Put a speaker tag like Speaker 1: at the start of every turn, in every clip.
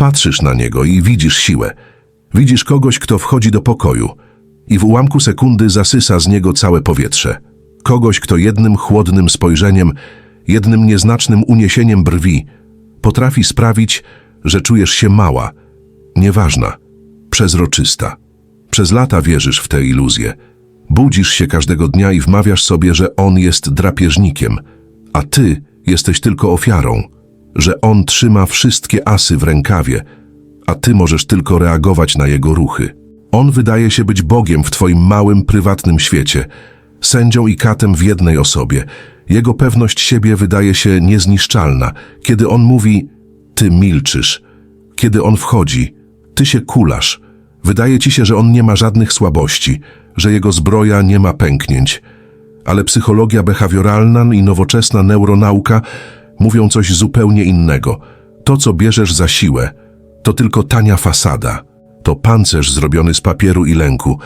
Speaker 1: Patrzysz na niego i widzisz siłę. Widzisz kogoś, kto wchodzi do pokoju i w ułamku sekundy zasysa z niego całe powietrze. Kogoś, kto jednym chłodnym spojrzeniem, jednym nieznacznym uniesieniem brwi potrafi sprawić, że czujesz się mała, nieważna, przezroczysta. Przez lata wierzysz w tę iluzję. Budzisz się każdego dnia i wmawiasz sobie, że on jest drapieżnikiem, a ty jesteś tylko ofiarą, że on trzyma wszystkie asy w rękawie, a ty możesz tylko reagować na jego ruchy. On wydaje się być Bogiem w twoim małym, prywatnym świecie, sędzią i katem w jednej osobie. Jego pewność siebie wydaje się niezniszczalna. Kiedy on mówi, ty milczysz. Kiedy on wchodzi, ty się kulasz. Wydaje ci się, że on nie ma żadnych słabości, że jego zbroja nie ma pęknięć. Ale psychologia behawioralna i nowoczesna neuronauka mówią coś zupełnie innego. To, co bierzesz za siłę, to tylko tania fasada. To pancerz zrobiony z papieru i lęku.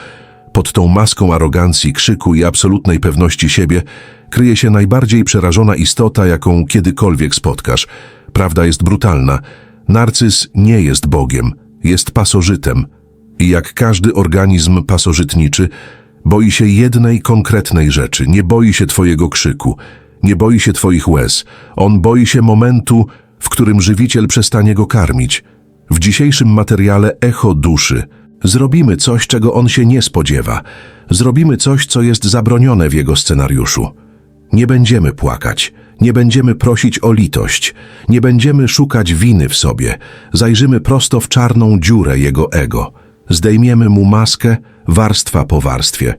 Speaker 1: Pod tą maską arogancji, krzyku i absolutnej pewności siebie kryje się najbardziej przerażona istota, jaką kiedykolwiek spotkasz. Prawda jest brutalna. Narcyz nie jest Bogiem, jest pasożytem. I jak każdy organizm pasożytniczy, boi się jednej konkretnej rzeczy. Nie boi się twojego krzyku, nie boi się twoich łez. On boi się momentu, w którym żywiciel przestanie go karmić. W dzisiejszym materiale Echo Duszy zrobimy coś, czego on się nie spodziewa. Zrobimy coś, co jest zabronione w jego scenariuszu. Nie będziemy płakać, nie będziemy prosić o litość, nie będziemy szukać winy w sobie. Zajrzymy prosto w czarną dziurę jego ego. Zdejmiemy mu maskę warstwa po warstwie.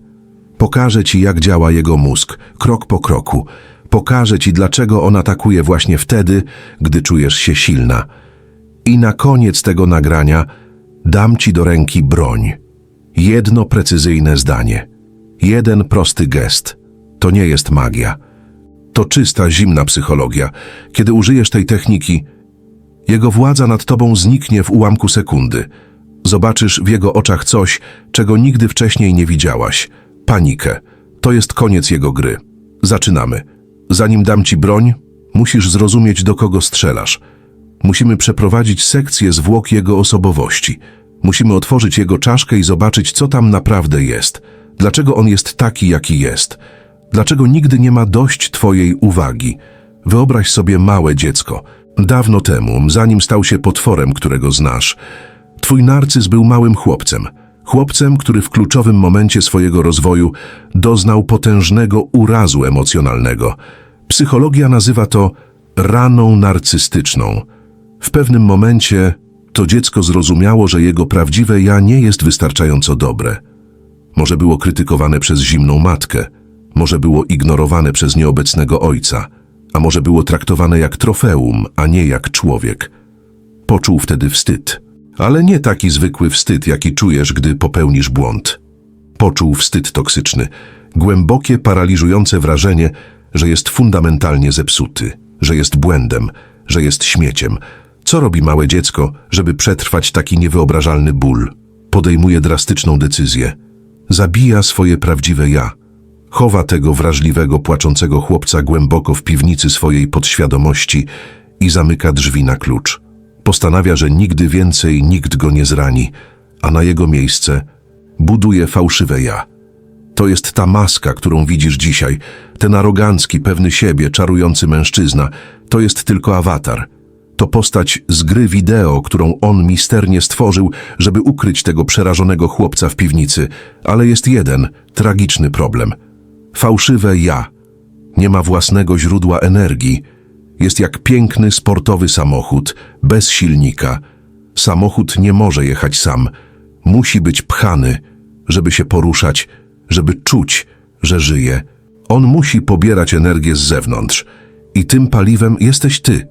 Speaker 1: Pokażę ci, jak działa jego mózg, krok po kroku. Pokażę ci, dlaczego on atakuje właśnie wtedy, gdy czujesz się silna. I na koniec tego nagrania dam ci do ręki broń. Jedno precyzyjne zdanie. Jeden prosty gest. To nie jest magia. To czysta, zimna psychologia. Kiedy użyjesz tej techniki, jego władza nad tobą zniknie w ułamku sekundy. Zobaczysz w jego oczach coś, czego nigdy wcześniej nie widziałaś. Panikę. To jest koniec jego gry. Zaczynamy. Zanim dam ci broń, musisz zrozumieć, do kogo strzelasz. Musimy przeprowadzić sekcję zwłok jego osobowości. Musimy otworzyć jego czaszkę i zobaczyć, co tam naprawdę jest. Dlaczego on jest taki, jaki jest. Dlaczego nigdy nie ma dość twojej uwagi. Wyobraź sobie małe dziecko. Dawno temu, zanim stał się potworem, którego znasz, twój narcyz był małym chłopcem. Chłopcem, który w kluczowym momencie swojego rozwoju doznał potężnego urazu emocjonalnego. Psychologia nazywa to raną narcystyczną. W pewnym momencie to dziecko zrozumiało, że jego prawdziwe ja nie jest wystarczająco dobre. Może było krytykowane przez zimną matkę, może było ignorowane przez nieobecnego ojca, a może było traktowane jak trofeum, a nie jak człowiek. Poczuł wtedy wstyd, ale nie taki zwykły wstyd, jaki czujesz, gdy popełnisz błąd. Poczuł wstyd toksyczny, głębokie, paraliżujące wrażenie, że jest fundamentalnie zepsuty, że jest błędem, że jest śmieciem. Co robi małe dziecko, żeby przetrwać taki niewyobrażalny ból? Podejmuje drastyczną decyzję. Zabija swoje prawdziwe ja. Chowa tego wrażliwego, płaczącego chłopca głęboko w piwnicy swojej podświadomości i zamyka drzwi na klucz. Postanawia, że nigdy więcej nikt go nie zrani, a na jego miejsce buduje fałszywe ja. To jest ta maska, którą widzisz dzisiaj, ten arogancki, pewny siebie, czarujący mężczyzna. To jest tylko awatar. To postać z gry wideo, którą on misternie stworzył, żeby ukryć tego przerażonego chłopca w piwnicy. Ale jest jeden, tragiczny problem. Fałszywe ja. Nie ma własnego źródła energii. Jest jak piękny, sportowy samochód, bez silnika. Samochód nie może jechać sam. Musi być pchany, żeby się poruszać, żeby czuć, że żyje. On musi pobierać energię z zewnątrz. I tym paliwem jesteś ty.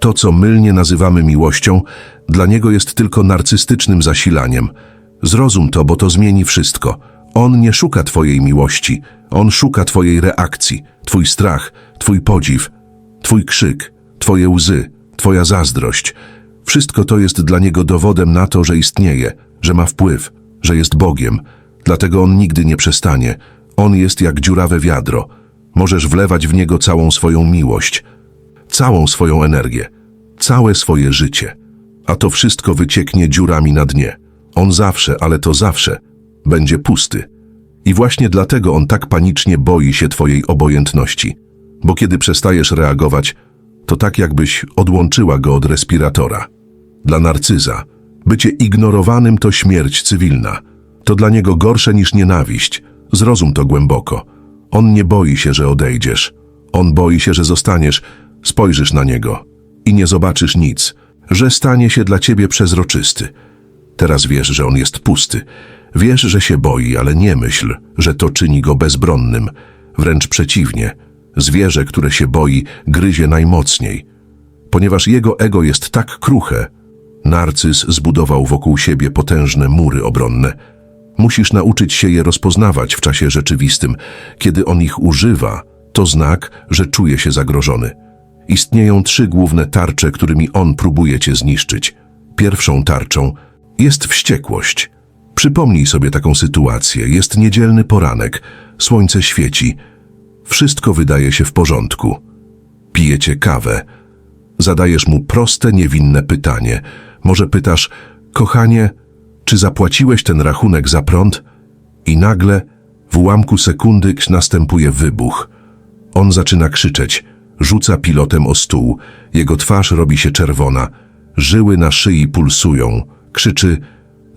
Speaker 1: To, co mylnie nazywamy miłością, dla niego jest tylko narcystycznym zasilaniem. Zrozum to, bo to zmieni wszystko. On nie szuka twojej miłości, on szuka twojej reakcji, twój strach, twój podziw, twój krzyk, twoje łzy, twoja zazdrość. Wszystko to jest dla niego dowodem na to, że istnieje, że ma wpływ, że jest Bogiem. Dlatego on nigdy nie przestanie. On jest jak dziurawe wiadro. Możesz wlewać w niego całą swoją miłość, całą swoją energię, całe swoje życie. a to wszystko wycieknie dziurami na dnie. On zawsze, ale to zawsze, będzie pusty. I właśnie dlatego on tak panicznie boi się twojej obojętności. Bo kiedy przestajesz reagować, to tak jakbyś odłączyła go od respiratora. Dla narcyza bycie ignorowanym to śmierć cywilna. To dla niego gorsze niż nienawiść. Zrozum to głęboko. On nie boi się, że odejdziesz. On boi się, że zostaniesz, spojrzysz na niego i nie zobaczysz nic, że stanie się dla ciebie przezroczysty. Teraz wiesz, że on jest pusty. Wiesz, że się boi, ale nie myśl, że to czyni go bezbronnym. Wręcz przeciwnie. Zwierzę, które się boi, gryzie najmocniej. Ponieważ jego ego jest tak kruche, narcyz zbudował wokół siebie potężne mury obronne. Musisz nauczyć się je rozpoznawać w czasie rzeczywistym. Kiedy on ich używa, to znak, że czuje się zagrożony. Istnieją trzy główne tarcze, którymi on próbuje cię zniszczyć. Pierwszą tarczą jest wściekłość. Przypomnij sobie taką sytuację. Jest niedzielny poranek, słońce świeci, wszystko wydaje się w porządku. Pijecie kawę. Zadajesz mu proste, niewinne pytanie. Może pytasz, kochanie, czy zapłaciłeś ten rachunek za prąd? I nagle, w ułamku sekundy, następuje wybuch. On zaczyna krzyczeć, rzuca pilotem o stół, jego twarz robi się czerwona, żyły na szyi pulsują, krzyczy,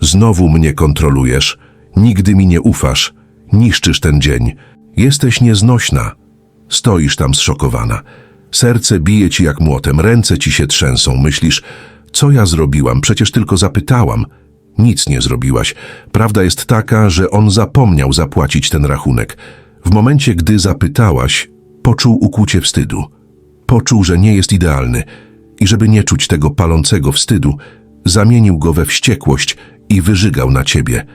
Speaker 1: znowu mnie kontrolujesz, nigdy mi nie ufasz, niszczysz ten dzień, jesteś nieznośna. Stoisz tam zszokowana. Serce bije ci jak młotem, ręce ci się trzęsą, myślisz, co ja zrobiłam, przecież tylko zapytałam. Nic nie zrobiłaś. Prawda jest taka, że on zapomniał zapłacić ten rachunek. W momencie, gdy zapytałaś, poczuł ukłucie wstydu. Poczuł, że nie jest idealny i żeby nie czuć tego palącego wstydu, zamienił go we wściekłość i wyżygał na ciebie.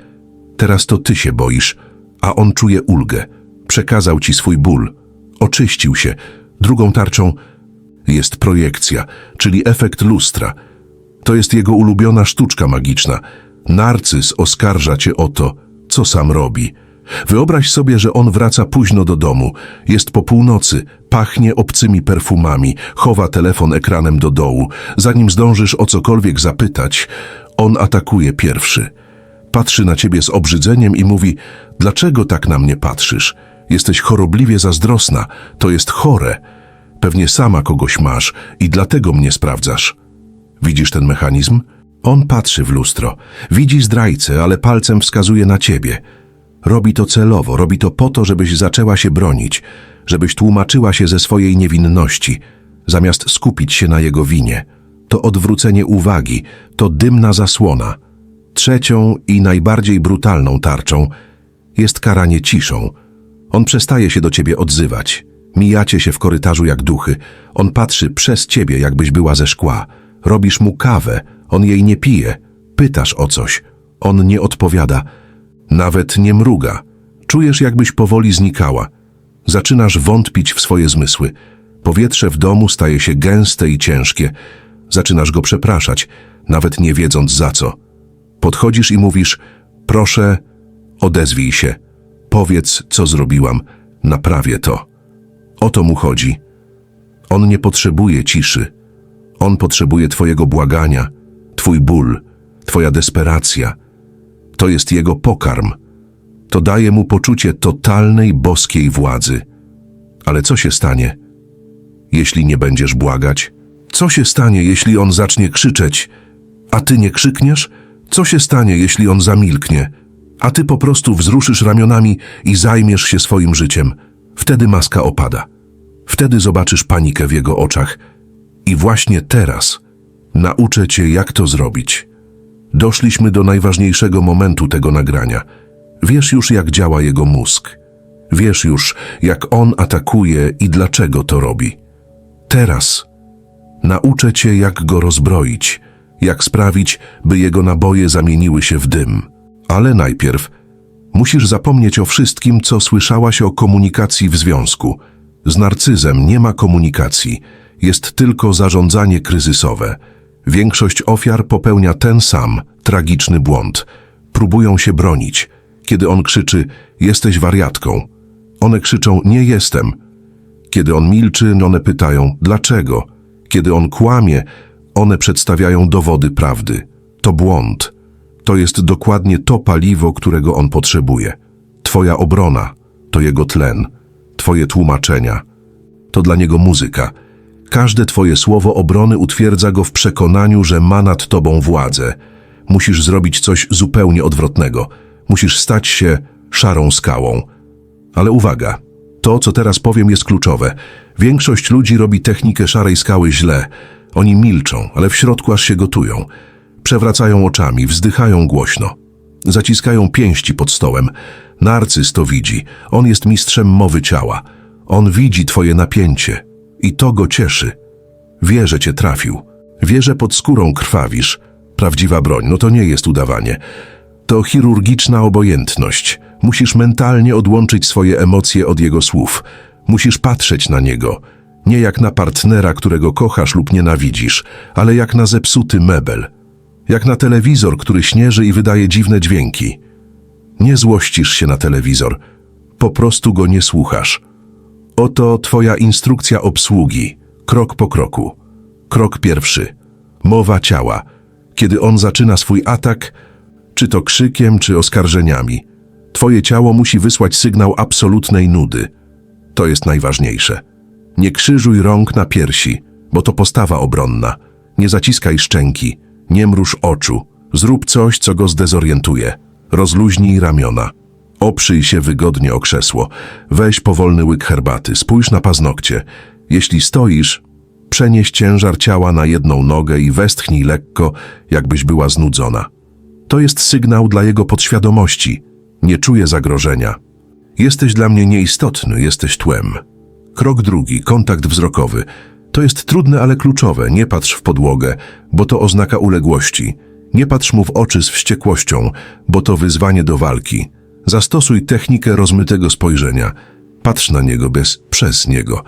Speaker 1: Teraz to ty się boisz, a on czuje ulgę. Przekazał ci swój ból. Oczyścił się. Drugą tarczą jest projekcja, czyli efekt lustra. To jest jego ulubiona sztuczka magiczna. Narcyz oskarża cię o to, co sam robi. Wyobraź sobie, że on wraca późno do domu. Jest po północy, pachnie obcymi perfumami, chowa telefon ekranem do dołu. Zanim zdążysz o cokolwiek zapytać, on atakuje pierwszy. Patrzy na ciebie z obrzydzeniem i mówi: Dlaczego tak na mnie patrzysz? Jesteś chorobliwie zazdrosna, to jest chore. Pewnie sama kogoś masz i dlatego mnie sprawdzasz. Widzisz ten mechanizm? On patrzy w lustro, widzi zdrajcę, ale palcem wskazuje na ciebie. Robi to celowo, robi to po to, żebyś zaczęła się bronić, żebyś tłumaczyła się ze swojej niewinności, zamiast skupić się na jego winie. To odwrócenie uwagi, to dymna zasłona. Trzecią i najbardziej brutalną tarczą jest karanie ciszą. On przestaje się do ciebie odzywać. Mijacie się w korytarzu jak duchy. On patrzy przez ciebie, jakbyś była ze szkła. Robisz mu kawę, on jej nie pije. Pytasz o coś. On nie odpowiada. Nawet nie mruga. Czujesz, jakbyś powoli znikała. Zaczynasz wątpić w swoje zmysły. Powietrze w domu staje się gęste i ciężkie. Zaczynasz go przepraszać, nawet nie wiedząc za co. Podchodzisz i mówisz, proszę, odezwij się. Powiedz, co zrobiłam, naprawię to. O to mu chodzi. On nie potrzebuje ciszy. On potrzebuje Twojego błagania, Twój ból, Twoja desperacja. To jest jego pokarm. To daje mu poczucie totalnej boskiej władzy. Ale co się stanie, jeśli nie będziesz błagać? Co się stanie, jeśli on zacznie krzyczeć, a ty nie krzykniesz? Co się stanie, jeśli on zamilknie, a ty po prostu wzruszysz ramionami i zajmiesz się swoim życiem? Wtedy maska opada. Wtedy zobaczysz panikę w jego oczach. I właśnie teraz nauczę cię, jak to zrobić. Doszliśmy do najważniejszego momentu tego nagrania. Wiesz już, jak działa jego mózg. Wiesz już, jak on atakuje i dlaczego to robi. Teraz nauczę cię, jak go rozbroić, jak sprawić, by jego naboje zamieniły się w dym. Ale najpierw musisz zapomnieć o wszystkim, co słyszałaś o komunikacji w związku. Z narcyzem nie ma komunikacji, jest tylko zarządzanie kryzysowe. Większość ofiar popełnia ten sam, tragiczny błąd. Próbują się bronić. Kiedy on krzyczy, jesteś wariatką. One krzyczą, nie jestem. Kiedy on milczy, one pytają, dlaczego? Kiedy on kłamie, one przedstawiają dowody prawdy. To błąd. To jest dokładnie to paliwo, którego on potrzebuje. Twoja obrona to jego tlen, twoje tłumaczenia. To dla niego muzyka. Każde twoje słowo obrony utwierdza go w przekonaniu, że ma nad tobą władzę. Musisz zrobić coś zupełnie odwrotnego. Musisz stać się szarą skałą. Ale uwaga, to, co teraz powiem, jest kluczowe. Większość ludzi robi technikę szarej skały źle. Oni milczą, ale w środku aż się gotują. Przewracają oczami, wzdychają głośno. Zaciskają pięści pod stołem. Narcyz to widzi. On jest mistrzem mowy ciała. On widzi twoje napięcie. I to go cieszy. Wie, że cię trafił. Wie, że pod skórą krwawisz. Prawdziwa broń, no to nie jest udawanie. To chirurgiczna obojętność. Musisz mentalnie odłączyć swoje emocje od jego słów. Musisz patrzeć na niego. Nie jak na partnera, którego kochasz lub nienawidzisz, ale jak na zepsuty mebel. Jak na telewizor, który śnieży i wydaje dziwne dźwięki. Nie złościsz się na telewizor. Po prostu go nie słuchasz. Oto twoja instrukcja obsługi, krok po kroku. Krok pierwszy. Mowa ciała. Kiedy on zaczyna swój atak, czy to krzykiem, czy oskarżeniami, twoje ciało musi wysłać sygnał absolutnej nudy. To jest najważniejsze. Nie krzyżuj rąk na piersi, bo to postawa obronna. Nie zaciskaj szczęki, nie mruż oczu. Zrób coś, co go zdezorientuje. Rozluźnij ramiona. Oprzyj się wygodnie o krzesło. Weź powolny łyk herbaty, spójrz na paznokcie. Jeśli stoisz, przenieś ciężar ciała na jedną nogę i westchnij lekko, jakbyś była znudzona. To jest sygnał dla jego podświadomości. Nie czuje zagrożenia. Jesteś dla mnie nieistotny, jesteś tłem. Krok drugi, kontakt wzrokowy. To jest trudne, ale kluczowe. Nie patrz w podłogę, bo to oznaka uległości. Nie patrz mu w oczy z wściekłością, bo to wyzwanie do walki. Zastosuj technikę rozmytego spojrzenia. Patrz na niego bez przez niego.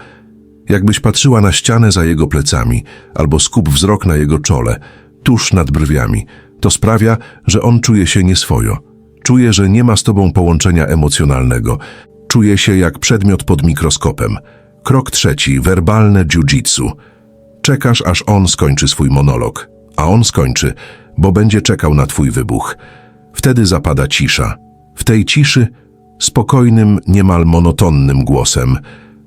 Speaker 1: Jakbyś patrzyła na ścianę za jego plecami, albo skup wzrok na jego czole, tuż nad brwiami. To sprawia, że on czuje się nieswojo. Czuje, że nie ma z tobą połączenia emocjonalnego. Czuje się jak przedmiot pod mikroskopem. Krok trzeci, werbalne jiu-jitsu. Czekasz, aż on skończy swój monolog, a on skończy, bo będzie czekał na twój wybuch. Wtedy zapada cisza. W tej ciszy, spokojnym, niemal monotonnym głosem,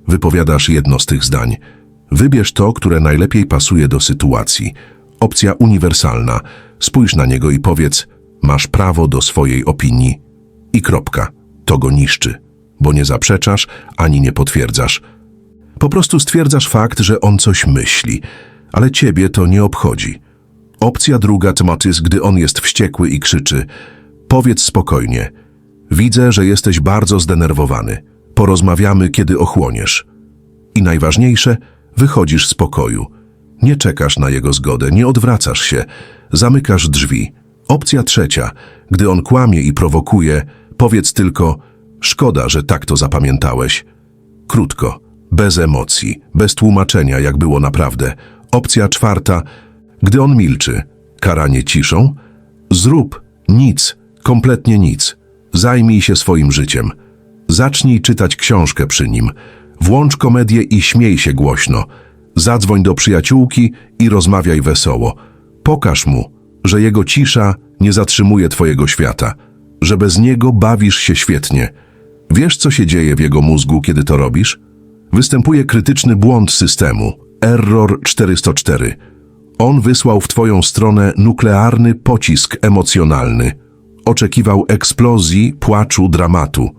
Speaker 1: wypowiadasz jedno z tych zdań. Wybierz to, które najlepiej pasuje do sytuacji. Opcja uniwersalna. Spójrz na niego i powiedz, masz prawo do swojej opinii. I kropka. To go niszczy, bo nie zaprzeczasz ani nie potwierdzasz. Po prostu stwierdzasz fakt, że on coś myśli, ale ciebie to nie obchodzi. Opcja druga, Tymotys, gdy on jest wściekły i krzyczy. Powiedz spokojnie. Widzę, że jesteś bardzo zdenerwowany. Porozmawiamy, kiedy ochłoniesz. I najważniejsze, wychodzisz z pokoju. Nie czekasz na jego zgodę, nie odwracasz się, zamykasz drzwi. Opcja trzecia, gdy on kłamie i prowokuje, powiedz tylko: Szkoda, że tak to zapamiętałeś. Krótko, bez emocji, bez tłumaczenia, jak było naprawdę. Opcja czwarta, gdy on milczy, karanie ciszą, zrób nic, kompletnie nic. Zajmij się swoim życiem. Zacznij czytać książkę przy nim. Włącz komedię i śmiej się głośno. Zadzwoń do przyjaciółki i rozmawiaj wesoło. Pokaż mu, że jego cisza nie zatrzymuje twojego świata, że bez niego bawisz się świetnie. Wiesz, co się dzieje w jego mózgu, kiedy to robisz? Występuje krytyczny błąd systemu, error 404. On wysłał w twoją stronę nuklearny pocisk emocjonalny. Oczekiwał eksplozji, płaczu, dramatu.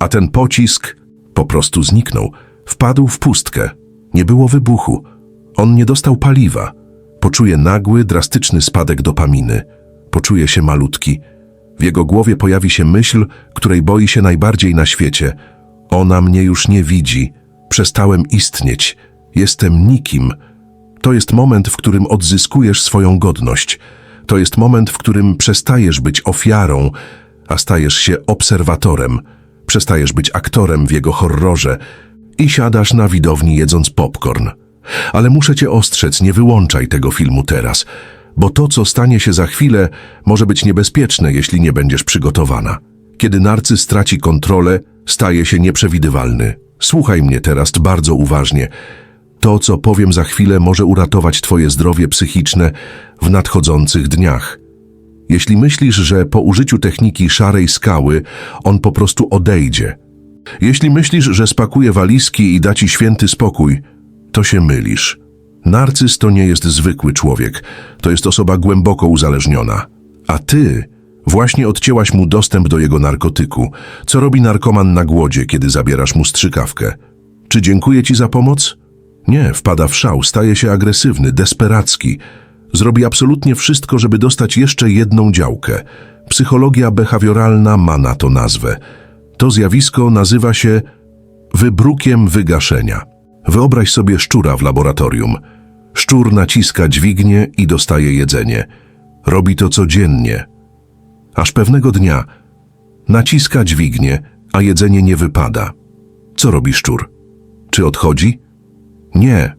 Speaker 1: A ten pocisk po prostu zniknął. Wpadł w pustkę. Nie było wybuchu. On nie dostał paliwa. Poczuje nagły, drastyczny spadek dopaminy. Poczuje się malutki. W jego głowie pojawi się myśl, której boi się najbardziej na świecie. Ona mnie już nie widzi. Przestałem istnieć. Jestem nikim. To jest moment, w którym odzyskujesz swoją godność. To jest moment, w którym przestajesz być ofiarą, a stajesz się obserwatorem. Przestajesz być aktorem w jego horrorze i siadasz na widowni jedząc popcorn. Ale muszę cię ostrzec, nie wyłączaj tego filmu teraz, bo to, co stanie się za chwilę, może być niebezpieczne, jeśli nie będziesz przygotowana. Kiedy narcyz straci kontrolę, staje się nieprzewidywalny. Słuchaj mnie teraz bardzo uważnie. To, co powiem za chwilę, może uratować twoje zdrowie psychiczne w nadchodzących dniach. Jeśli myślisz, że po użyciu techniki szarej skały on po prostu odejdzie, jeśli myślisz, że spakuje walizki i da ci święty spokój, to się mylisz. Narcyz to nie jest zwykły człowiek, to jest osoba głęboko uzależniona. A ty właśnie odcięłaś mu dostęp do jego narkotyku. Co robi narkoman na głodzie, kiedy zabierasz mu strzykawkę? Czy dziękuję ci za pomoc? Nie, wpada w szał, staje się agresywny, desperacki. Zrobi absolutnie wszystko, żeby dostać jeszcze jedną działkę. Psychologia behawioralna ma na to nazwę. To zjawisko nazywa się wybrukiem wygaszenia. Wyobraź sobie szczura w laboratorium. Szczur naciska dźwignię i dostaje jedzenie. Robi to codziennie. Aż pewnego dnia naciska dźwignię, a jedzenie nie wypada. Co robi szczur? Czy odchodzi? Nie.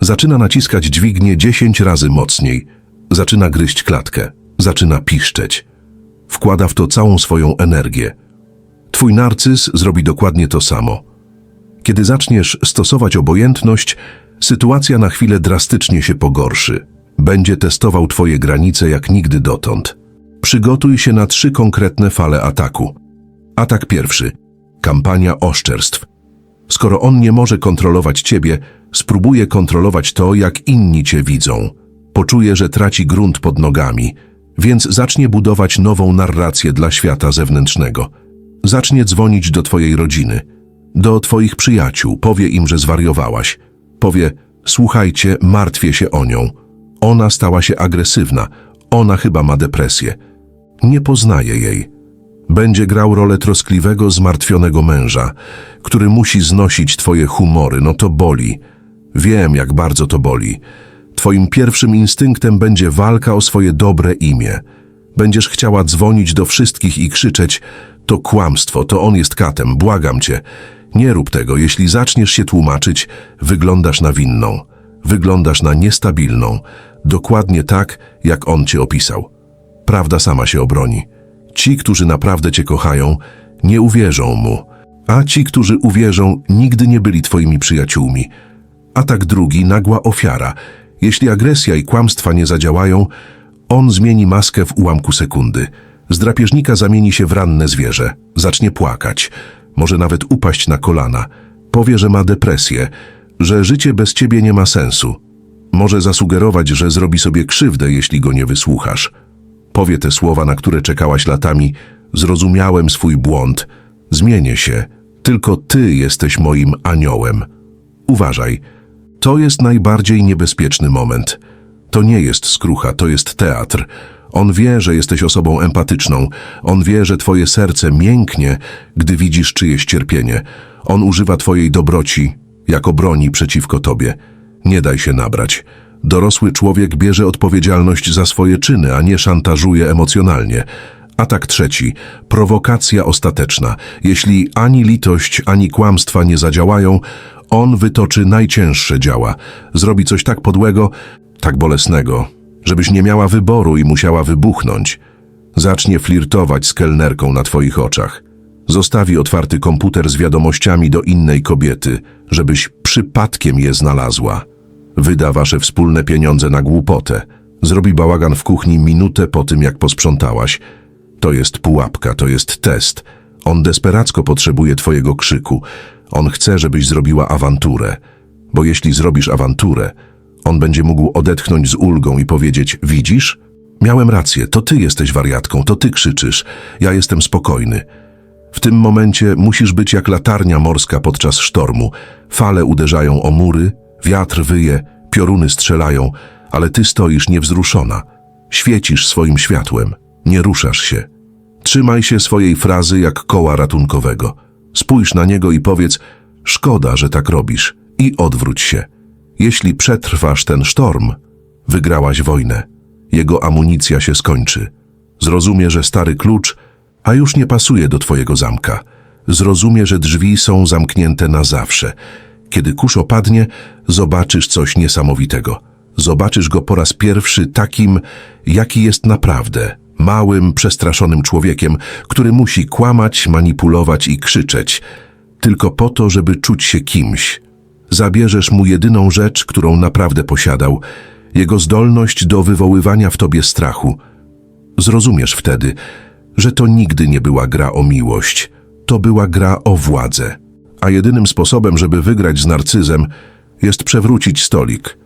Speaker 1: Zaczyna naciskać dźwignię dziesięć razy mocniej. Zaczyna gryźć klatkę. Zaczyna piszczeć. Wkłada w to całą swoją energię. Twój narcyz zrobi dokładnie to samo. Kiedy zaczniesz stosować obojętność, sytuacja na chwilę drastycznie się pogorszy. Będzie testował Twoje granice jak nigdy dotąd. Przygotuj się na trzy konkretne fale ataku. Atak pierwszy. Kampania oszczerstw. Skoro on nie może kontrolować Ciebie, spróbuje kontrolować to, jak inni Cię widzą. Poczuje, że traci grunt pod nogami, więc zacznie budować nową narrację dla świata zewnętrznego. Zacznie dzwonić do Twojej rodziny – do twoich przyjaciół, powie im, że zwariowałaś. Powie, słuchajcie, martwię się o nią. Ona stała się agresywna, ona chyba ma depresję. Nie poznaje jej. Będzie grał rolę troskliwego, zmartwionego męża, który musi znosić twoje humory, no to boli. Wiem, jak bardzo to boli. Twoim pierwszym instynktem będzie walka o swoje dobre imię. Będziesz chciała dzwonić do wszystkich i krzyczeć, to kłamstwo, to on jest katem, błagam cię. Nie rób tego, jeśli zaczniesz się tłumaczyć, wyglądasz na winną, wyglądasz na niestabilną, dokładnie tak, jak on cię opisał. Prawda sama się obroni. Ci, którzy naprawdę cię kochają, nie uwierzą mu, a ci, którzy uwierzą, nigdy nie byli twoimi przyjaciółmi. Atak drugi, nagła ofiara. Jeśli agresja i kłamstwa nie zadziałają, on zmieni maskę w ułamku sekundy. Z drapieżnika zamieni się w ranne zwierzę, zacznie płakać, może nawet upaść na kolana. Powie, że ma depresję, że życie bez ciebie nie ma sensu. Może zasugerować, że zrobi sobie krzywdę, jeśli go nie wysłuchasz. Powie te słowa, na które czekałaś latami: Zrozumiałem swój błąd, zmienię się, tylko ty jesteś moim aniołem. Uważaj, to jest najbardziej niebezpieczny moment. To nie jest skrucha, to jest teatr. On wie, że jesteś osobą empatyczną. On wie, że twoje serce mięknie, gdy widzisz czyjeś cierpienie. On używa twojej dobroci jako broni przeciwko tobie. Nie daj się nabrać. Dorosły człowiek bierze odpowiedzialność za swoje czyny, a nie szantażuje emocjonalnie. Atak trzeci. Prowokacja ostateczna. Jeśli ani litość, ani kłamstwa nie zadziałają, on wytoczy najcięższe działa. Zrobi coś tak podłego, tak bolesnego, żebyś nie miała wyboru i musiała wybuchnąć. Zacznie flirtować z kelnerką na twoich oczach. Zostawi otwarty komputer z wiadomościami do innej kobiety, żebyś przypadkiem je znalazła. Wyda wasze wspólne pieniądze na głupotę. Zrobi bałagan w kuchni minutę po tym, jak posprzątałaś. To jest pułapka, to jest test. On desperacko potrzebuje twojego krzyku. On chce, żebyś zrobiła awanturę. Bo jeśli zrobisz awanturę, on będzie mógł odetchnąć z ulgą i powiedzieć: Widzisz? Miałem rację, to ty jesteś wariatką, to ty krzyczysz, ja jestem spokojny. W tym momencie musisz być jak latarnia morska podczas sztormu. Fale uderzają o mury, wiatr wyje, pioruny strzelają, ale ty stoisz niewzruszona. Świecisz swoim światłem, nie ruszasz się. Trzymaj się swojej frazy jak koła ratunkowego. Spójrz na niego i powiedz: Szkoda, że tak robisz, i odwróć się. Jeśli przetrwasz ten sztorm, wygrałaś wojnę. Jego amunicja się skończy. Zrozumie, że stary klucz, a już nie pasuje do twojego zamka. Zrozumie, że drzwi są zamknięte na zawsze. Kiedy kurz opadnie, zobaczysz coś niesamowitego. Zobaczysz go po raz pierwszy takim, jaki jest naprawdę. Małym, przestraszonym człowiekiem, który musi kłamać, manipulować i krzyczeć, tylko po to, żeby czuć się kimś, Zabierzesz mu jedyną rzecz, którą naprawdę posiadał, jego zdolność do wywoływania w tobie strachu. Zrozumiesz wtedy, że to nigdy nie była gra o miłość, to była gra o władzę. A jedynym sposobem, żeby wygrać z narcyzem, jest przewrócić stolik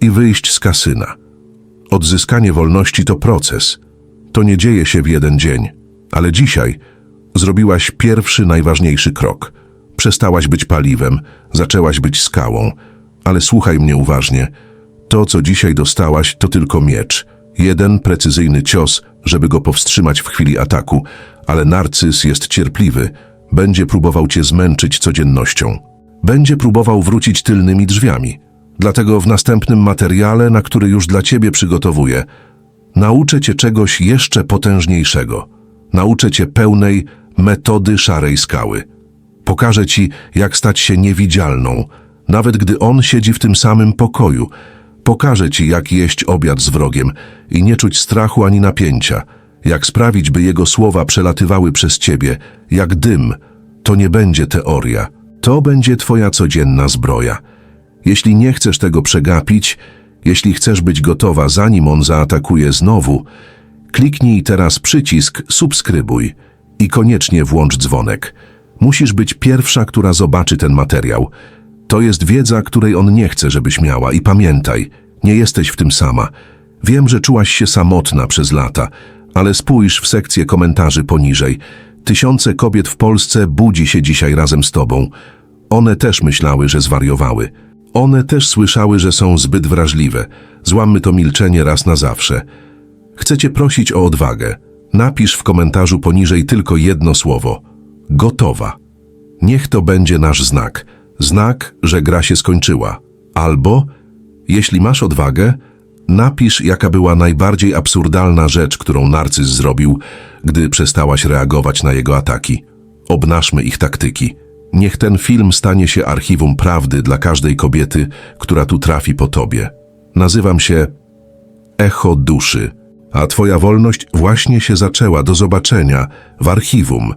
Speaker 1: i wyjść z kasyna. Odzyskanie wolności to proces. To nie dzieje się w jeden dzień, ale dzisiaj zrobiłaś pierwszy, najważniejszy krok. Przestałaś być paliwem, zaczęłaś być skałą. Ale słuchaj mnie uważnie. To, co dzisiaj dostałaś, to tylko miecz. Jeden precyzyjny cios, żeby go powstrzymać w chwili ataku, ale narcyz jest cierpliwy. Będzie próbował cię zmęczyć codziennością. Będzie próbował wrócić tylnymi drzwiami. Dlatego w następnym materiale, na który już dla ciebie przygotowuję, nauczę cię czegoś jeszcze potężniejszego. Nauczę cię pełnej metody szarej skały. Pokażę ci, jak stać się niewidzialną, nawet gdy on siedzi w tym samym pokoju. Pokażę ci, jak jeść obiad z wrogiem i nie czuć strachu ani napięcia, jak sprawić, by jego słowa przelatywały przez ciebie, jak dym. To nie będzie teoria, to będzie twoja codzienna zbroja. Jeśli nie chcesz tego przegapić, jeśli chcesz być gotowa, zanim on zaatakuje znowu, kliknij teraz przycisk subskrybuj i koniecznie włącz dzwonek. Musisz być pierwsza, która zobaczy ten materiał. To jest wiedza, której on nie chce, żebyś miała i pamiętaj, nie jesteś w tym sama. Wiem, że czułaś się samotna przez lata, ale spójrz w sekcję komentarzy poniżej. Tysiące kobiet w Polsce budzi się dzisiaj razem z tobą. One też myślały, że zwariowały. One też słyszały, że są zbyt wrażliwe. Złammy to milczenie raz na zawsze. Chcę cię prosić o odwagę. Napisz w komentarzu poniżej tylko jedno słowo. Gotowa. Niech to będzie nasz znak. Znak, że gra się skończyła. Albo, jeśli masz odwagę, napisz, jaka była najbardziej absurdalna rzecz, którą narcyz zrobił, gdy przestałaś reagować na jego ataki. Obnażmy ich taktyki. Niech ten film stanie się archiwum prawdy dla każdej kobiety, która tu trafi po tobie. Nazywam się Echo Duszy, a twoja wolność właśnie się zaczęła. Do zobaczenia w archiwum